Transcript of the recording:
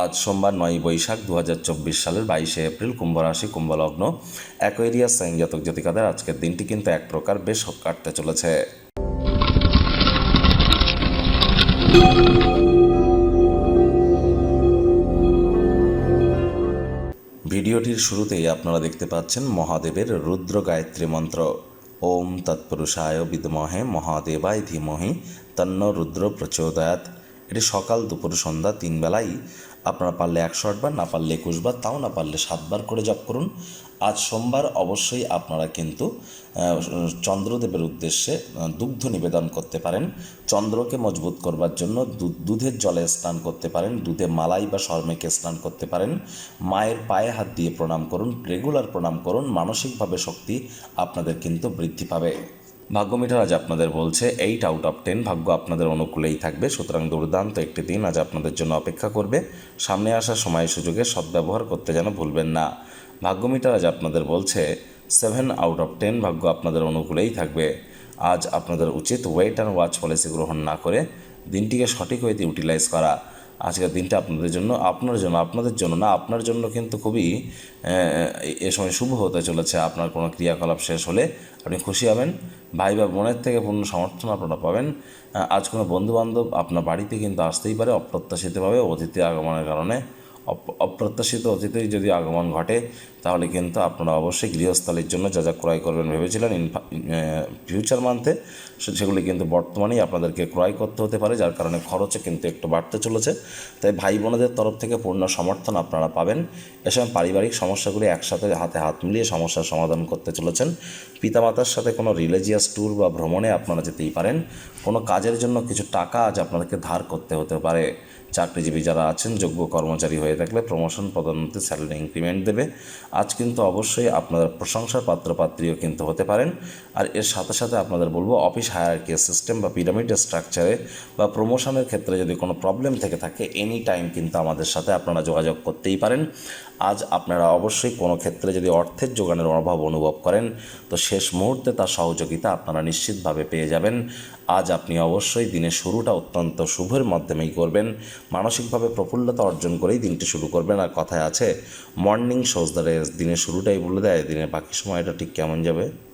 আজ সোমবার নয় বৈশাখ দু হাজার চব্বিশ সালের বাইশে এপ্রিল কুম্ভ রাশি কুম্ভলগ্ন। অ্যাকোয়েরিয়াস সাইন জাতক জাতিকাদের আজকের দিনটি কিন্তু এক প্রকার বেশ কাটতে চলেছে। ভিডিওটির শুরুতেই আপনারা দেখতে পাচ্ছেন মহাদেবের রুদ্র গায়ত্রী মন্ত্র। ওম তৎপুরুষায় বিদমহে মহাদেবায় ধীমহি তন্ন রুদ্র প্রচোদয়াত এটি সকাল, দুপুর, সন্ধ্যা, তিন বেলাই। আপনারা পারলে একশো আটবার না পারলে একুশবার তাও না পারলে সাতবার করে জপ করুন। আজ সোমবার অবশ্যই আপনারা কিন্তু চন্দ্রদেবের উদ্দেশ্যে দুগ্ধ নিবেদন করতে পারেন। চন্দ্রকে মজবুত করবার জন্য দুধের জলে স্নান করতে পারেন, দুধে মালাই বা শর্মেকে স্নান করতে পারেন। মায়ের পায়ে হাত দিয়ে প্রণাম করুন, রেগুলার প্রণাম করুন, মানসিকভাবে শক্তি আপনাদের কিন্তু বৃদ্ধি পাবে। ভাগ্য মিটার আজ আপনাদের বলছে এইট আউট অফ টেন ভাগ্য আপনাদের অনুকূলেই থাকবে। সুতরাং দুর্দান্ত একটি দিন আজ আপনাদের জন্য অপেক্ষা করবে। সামনে আসা সময় সুযোগে সদ্ব্যবহার করতে যেন ভুলবেন না। ভাগ্য মিটার আজ আপনাদের বলছে সেভেন আউট অফ টেন ভাগ্য আপনাদের অনুকূলেই থাকবে। আজ আপনাদের উচিত ওয়েট অ্যান্ড ওয়াচ পলিসি গ্রহণ না করে দিনটিকে সঠিক ওয়েতে ইউটিলাইজ করা। আজকের দিনটা আপনাদের জন্য, আপনার জন্য, আপনাদের জন্য না, আপনার জন্য কিন্তু খুবই, এ সময় শুভ হতে চলেছে। আপনার কোনো ক্রিয়াকলাপ শেষ হলে আপনি খুশি হবেন। ভাই বা বোনের থেকে পূর্ণ সমর্থন আপনারা পাবেন। আজ কোনো বন্ধুবান্ধব আপনার বাড়িতে কিন্তু আসতেই পারে অপ্রত্যাশিতভাবে অতিথি আগমনের কারণে। অপ- অপ্রত্যাশিত অতিথির যদি আগমন ঘটে, তাহলে কিন্তু আপনারা অবশ্যই গৃহস্থলীর জন্য যা যা ক্রয় করবেন ভেবেছিলেন ইন ফিউচার মান্থে সেগুলি কিন্তু বর্তমানেই আপনাদেরকে ক্রয় করতে হতে পারে, যার কারণে খরচে কিন্তু একটু বাড়তে চলেছে। তাই ভাই বোনেদের তরফ থেকে পূর্ণ সমর্থন আপনারা পাবেন। এ সময় পারিবারিক সমস্যাগুলি একসাথে হাতে হাত মিলিয়ে সমস্যার সমাধান করতে চলেছেন। পিতামাতার সাথে কোনো রিলিজিয়াস ট্যুর বা ভ্রমণে আপনারা যেতেই পারেন। কোনো কাজের জন্য কিছু টাকা আজ আপনাদেরকে ধার করতে হতে পারে। চাকরিজীবী যারা আছেন, যোগ্য কর্মচারী হয়ে থাকলে প্রমোশন পদোন্নতি স্যালারি ইনক্রিমেন্ট দেবে। আজ কিন্তু অবশ্যই আপনাদের প্রশংসার পাত্রপাত্রীও কিন্তু হতে পারেন। আর এর সাথে সাথে আপনাদের বলব অফিস হায়ার সিস্টেম বা পিরামিড স্ট্রাকচারে বা প্রমোশনের ক্ষেত্রে যদি কোনো প্রবলেম থেকে থাকে এনি টাইম কিন্তু আমাদের সাথে আপনারা যোগাযোগ করতেই পারেন। আজ আপনারা অবশ্যই কোনো ক্ষেত্রে যদি অর্থের যোগানের অভাব অনুভব করেন, তো শেষ মুহূর্তে তার সহযোগিতা আপনারা নিশ্চিতভাবে পেয়ে যাবেন। আজ আপনি অবশ্যই দিনের শুরুটা অত্যন্ত শুভের মাধ্যমেই করবেন। মানসিকভাবে প্রফুল্লতা অর্জন করেই দিনটি শুরু করবেন। আর কথায় আছে মর্নিং শোজ দ্য দিনের শুরুটাই বলে দেয়, দিনের বাকি সময়টা ঠিক কেমন যাবে?